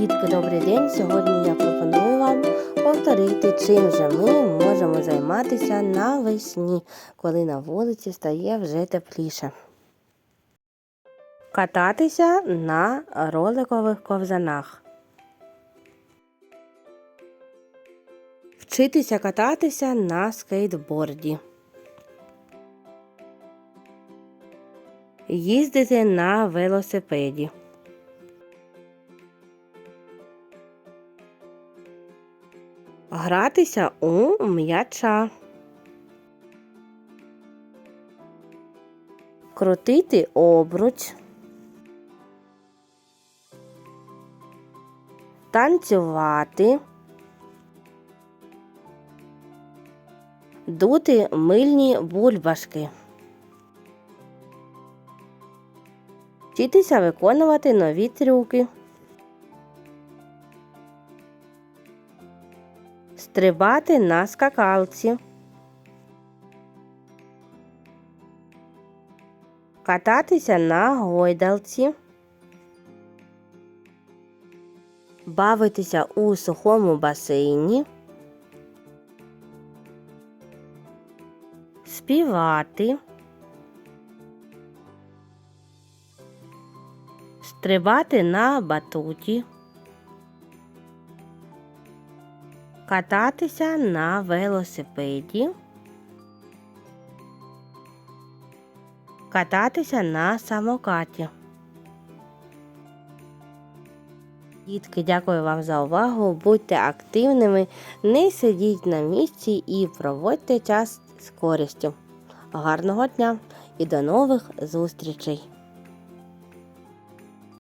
Дітки, добрий день! Сьогодні я пропоную вам повторити, чим же ми можемо займатися навесні, коли на вулиці стає вже тепліше. Кататися на роликових ковзанах. Вчитися кататися на скейтборді. Їздити на велосипеді. Гратися у м'яча. Крутити обруч. Танцювати. Дути мильні бульбашки. Вчитися виконувати нові трюки. Стрибати на скакалці. Кататися на гойдалці. Бавитися у сухому басейні. Співати. Стрибати на батуті. Кататися на велосипеді. Кататися на самокаті. Дітки, дякую вам за увагу. Будьте активними, не сидіть на місці і проводьте час з користю. Гарного дня і до нових зустрічей!